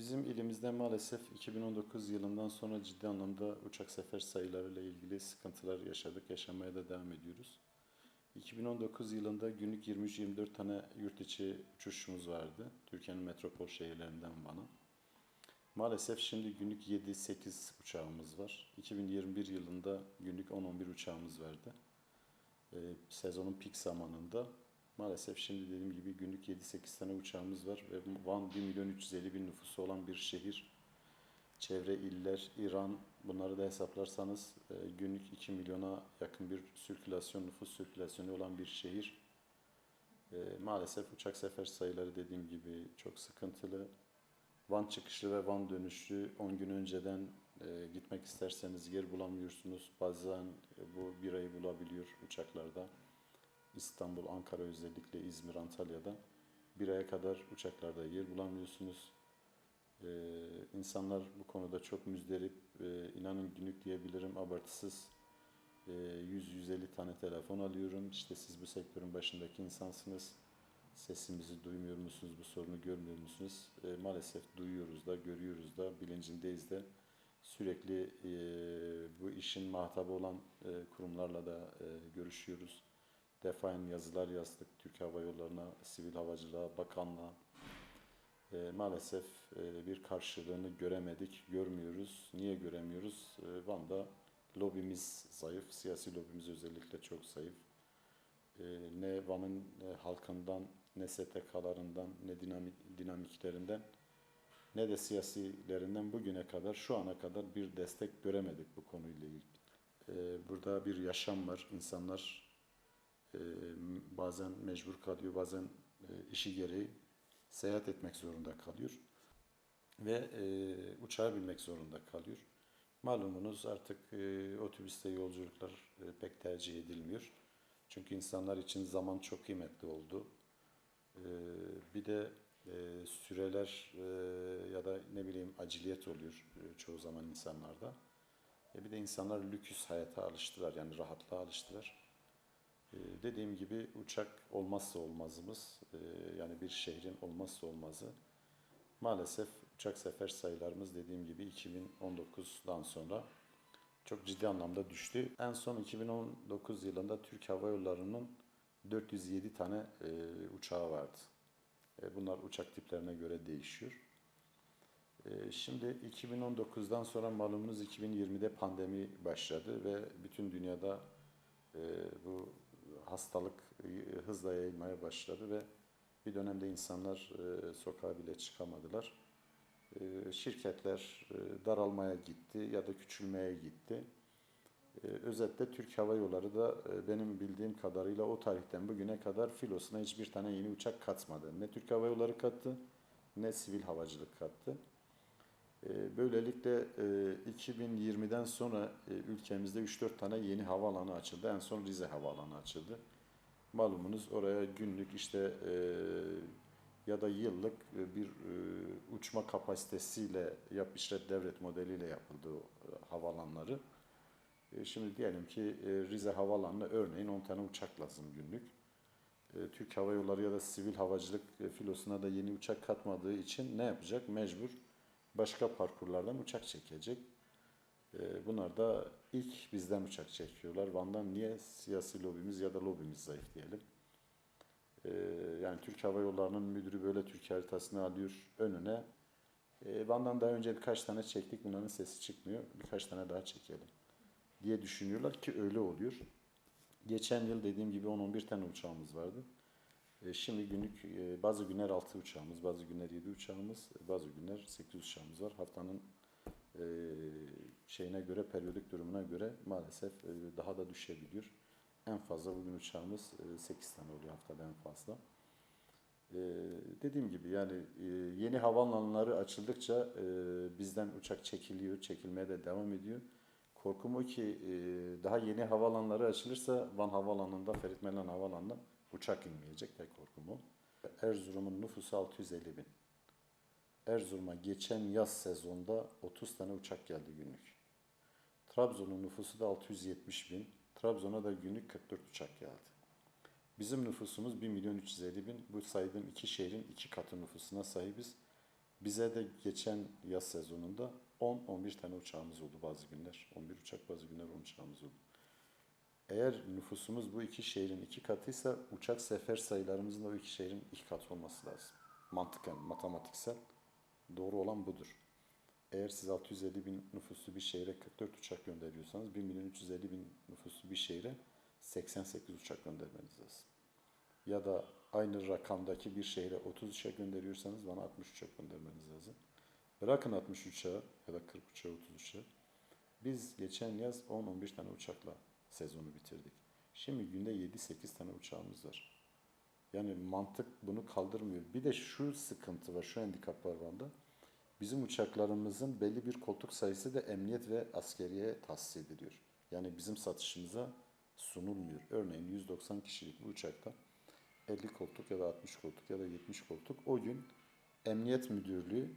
Bizim ilimizde maalesef 2019 yılından sonra ciddi anlamda uçak sefer sayılarıyla ilgili sıkıntılar yaşadık, yaşamaya da devam ediyoruz. 2019 yılında günlük 23-24 tane yurt içi uçuşumuz vardı. Türkiye'nin metropol şehirlerinden Van'a. Maalesef şimdi günlük 7-8 uçağımız var. 2021 yılında günlük 10-11 uçağımız vardı. Ee, sezonun pik zamanında maalesef şimdi dediğim gibi günlük 7-8 tane uçağımız var ve Van 1 milyon 350 bin nüfusu olan bir şehir. Çevre iller, İran bunları da hesaplarsanız e, günlük 2 milyona yakın bir sirkülasyon, nüfus sirkülasyonu olan bir şehir. E, maalesef uçak sefer sayıları dediğim gibi çok sıkıntılı. Van çıkışlı ve Van dönüşlü 10 gün önceden e, gitmek isterseniz yer bulamıyorsunuz. Bazen bu bir ayı bulabiliyor uçaklarda. İstanbul, Ankara özellikle İzmir, Antalya'da bir aya kadar uçaklarda yer bulamıyorsunuz. Ee, insanlar bu konuda çok müzdarip. Ee, inanın günlük diyebilirim abartısız e, 100-150 tane telefon alıyorum. İşte siz bu sektörün başındaki insansınız. Sesimizi duymuyor musunuz? Bu sorunu görmüyor musunuz? Ee, maalesef duyuyoruz da, görüyoruz da, bilincindeyiz de. Sürekli e, bu işin muhatabı olan e, kurumlarla da e, görüşüyoruz. Defaen yazılar yazdık Türk Hava Yolları'na, Sivil Havacılığa, Bakanlığa. E, maalesef e, bir karşılığını göremedik, görmüyoruz. Niye göremiyoruz? E, Van'da lobimiz zayıf, siyasi lobimiz özellikle çok zayıf. E, ne Van'ın e, halkından, ne STK'larından, ne dinamik, dinamiklerinden, ne de siyasilerinden bugüne kadar, şu ana kadar bir destek göremedik bu konuyla ilgili. E, burada bir yaşam var. İnsanlar bazen mecbur kalıyor, bazen işi gereği seyahat etmek zorunda kalıyor ve e, uçağa binmek zorunda kalıyor. Malumunuz artık otobüste yolculuklar pek tercih edilmiyor. Çünkü insanlar için zaman çok kıymetli oldu. Bir de süreler ya da ne bileyim aciliyet oluyor çoğu zaman insanlarda. E, bir de insanlar lüküs hayata alıştılar yani rahatlığa alıştılar. Ee, Dediğim gibi uçak olmazsa olmazımız, ee, yani bir şehrin olmazsa olmazı. Maalesef uçak sefer sayılarımız dediğim gibi 2019'dan sonra çok ciddi anlamda düştü. En son 2019 yılında Türk Hava Yolları'nın 407 tane e, uçağı vardı. E, bunlar uçak tiplerine göre değişiyor. E, Şimdi 2019'dan sonra malumunuz 2020'de pandemi başladı ve bütün dünyada bu hastalık e, hızla yayılmaya başladı ve bir dönemde insanlar e, sokağa bile çıkamadılar. E, şirketler daralmaya gitti ya da küçülmeye gitti. Özetle Türk Hava Yolları da benim bildiğim kadarıyla o tarihten bugüne kadar filosuna hiçbir tane yeni uçak katmadı. Ne Türk Hava Yolları kattı ne sivil havacılık kattı. E, Böylelikle e, 2020'den sonra e, ülkemizde 3-4 tane yeni havaalanı açıldı. En son Rize Havaalanı açıldı. Malumunuz oraya günlük işte e, ya da yıllık e, bir e, uçma kapasitesiyle yap işlet devlet modeliyle yapıldı e. E, Şimdi diyelim ki e, Rize Havaalanı'na örneğin 10 tane uçak lazım günlük. E, Türk Hava Yolları ya da sivil havacılık e, filosuna da yeni uçak katmadığı için ne yapacak? Mecbur başka parkurlardan uçak çekecek. E, Bunlar da ilk bizden uçak çekiyorlar. Van'dan niye siyasi lobimiz ya da lobimiz zayıf diyelim. E, Yani Türk Hava Yolları'nın müdürü böyle Türkiye haritasını alıyor önüne. E, Van'dan daha önce birkaç tane çektik bunların sesi çıkmıyor. Birkaç tane daha çekelim diye düşünüyorlar ki öyle oluyor. Geçen yıl dediğim gibi 10-11 tane uçağımız vardı. E, Şimdi günlük e, bazı günler 6 uçağımız, bazı günler 7 uçağımız, e, bazı günler 8 uçağımız var. Haftanın şeyine göre, periyodik durumuna göre maalesef daha da düşebiliyor. En fazla bugün uçağımız e, 8 tane oluyor haftada en fazla. Dediğim gibi yani yeni havaalanları açıldıkça bizden uçak çekiliyor, çekilmeye de devam ediyor. Korkum o ki daha yeni havaalanları açılırsa Van Havaalanı'nda, Ferit Meylan Havaalanı'nda uçak inmeyecek. Tek korkum. Erzurum'un nüfusu 650 bin. Erzurum'a geçen yaz sezonda 30 tane uçak geldi günlük. Trabzon'un nüfusu da 670 bin. Trabzon'a da günlük 44 uçak geldi. Bizim nüfusumuz 1 milyon 350 bin. Bu saydığım iki şehrin iki katı nüfusuna sahibiz. Bize de geçen yaz sezonunda 10-11 tane uçağımız oldu bazı günler. 11 uçak bazı günler 10 uçağımız oldu. Eğer nüfusumuz bu iki şehrin iki katıysa uçak sefer sayılarımızın da o iki şehrin iki katı olması lazım. Mantıken, matematiksel doğru olan budur. Eğer siz 650 bin nüfuslu bir şehre 44 uçak gönderiyorsanız 1 milyon 350 bin nüfuslu bir şehre 88 uçak göndermeniz lazım. Ya da aynı rakamdaki bir şehre 30 uçak gönderiyorsanız bana 60 uçak göndermeniz lazım. Bırakın 60 uçağı ya da 40 uçağı 30 uçağı. Biz geçen yaz 10-11 tane uçakla sezonu bitirdik. Şimdi günde 7-8 tane uçağımız var. Yani mantık bunu kaldırmıyor. Bir de şu sıkıntı var, şu handikap var bende. Bizim uçaklarımızın belli bir koltuk sayısı da emniyet ve askeriye tahsis ediliyor. Yani bizim satışımıza sunulmuyor. Örneğin 190 kişilik bir uçakta 50 koltuk ya da 60 koltuk ya da 70 koltuk o gün Emniyet Müdürlüğü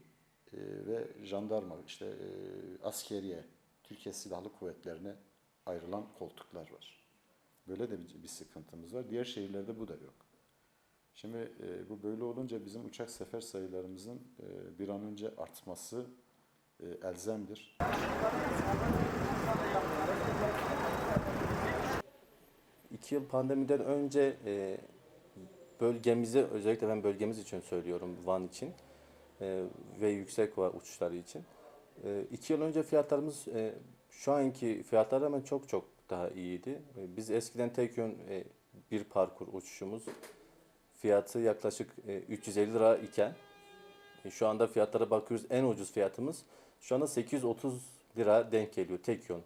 e, ve jandarma işte e, askeriye Türkiye Silahlı Kuvvetlerine ayrılan koltuklar var. Böyle de bir, bir sıkıntımız var. Diğer şehirlerde bu da yok. Şimdi e, bu böyle olunca bizim uçak sefer sayılarımızın e, bir an önce artması e, elzemdir. İki yıl pandemiden önce e, bölgemize, özellikle ben bölgemiz için söylüyorum, Van için e, ve yüksek var uçuşları için. E, iki yıl önce fiyatlarımız e, şu anki fiyatlara rağmen çok çok daha iyiydi. E, biz eskiden tek yön e, bir parkur uçuşumuz fiyatı yaklaşık e, 350 lira iken e, şu anda fiyatlara bakıyoruz en ucuz fiyatımız şu anda 830 lira denk geliyor tek yön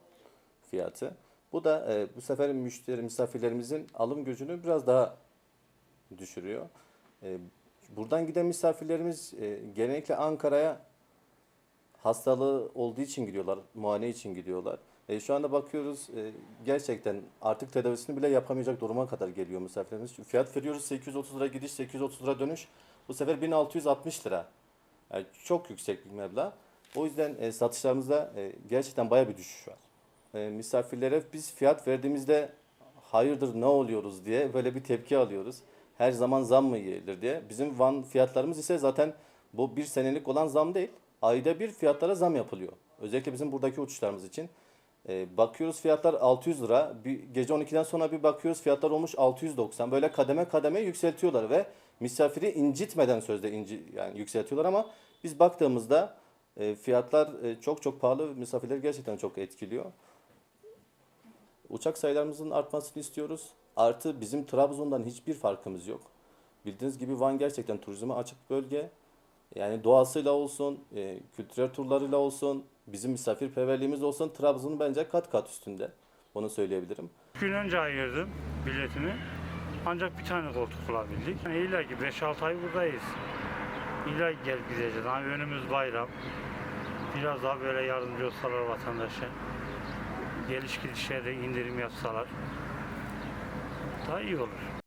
fiyatı. Bu da e, bu sefer müşteri misafirlerimizin alım gücünü biraz daha düşürüyor. E, buradan giden misafirlerimiz e, genellikle Ankara'ya hastalığı olduğu için gidiyorlar, muayene için gidiyorlar. E, şu anda bakıyoruz e, gerçekten artık tedavisini bile yapamayacak duruma kadar geliyor misafirlerimiz. Fiyat veriyoruz 830 lira gidiş, 830 lira dönüş. Bu sefer 1660 lira. Yani çok yüksek bir meblağ. O yüzden e, satışlarımızda e, gerçekten baya bir düşüş var. E, misafirlere biz fiyat verdiğimizde hayırdır ne oluyoruz diye böyle bir tepki alıyoruz. Her zaman zam mı gelir diye. Bizim Van fiyatlarımız ise zaten bu bir senelik olan zam değil. Ayda bir fiyatlara zam yapılıyor. Özellikle bizim buradaki uçuşlarımız için. E, bakıyoruz fiyatlar 600 lira. Bir, gece 12'den sonra bir bakıyoruz fiyatlar olmuş 690. Böyle kademe kademe yükseltiyorlar ve misafiri incitmeden sözde inci, yani yükseltiyorlar ama biz baktığımızda e, fiyatlar e, çok çok pahalı misafirleri gerçekten çok etkiliyor. Uçak sayılarımızın artmasını istiyoruz. Artı bizim Trabzon'dan hiçbir farkımız yok. Bildiğiniz gibi Van gerçekten turizme açık bölge. Yani doğasıyla olsun, e, kültürel turlarıyla olsun, bizim misafirperverliğimiz olsun Trabzon'un bence kat kat üstünde. Onu söyleyebilirim. gün önce ayırdım biletimi. Ancak bir tane koltuk bulabildik. Yani illa ki 5-6 ay buradayız. İlla gel gideceğiz. Hani önümüz bayram. Biraz daha böyle yardımcı olsalar vatandaşa. Geliş gidişe de indirim yapsalar. Daha iyi olur.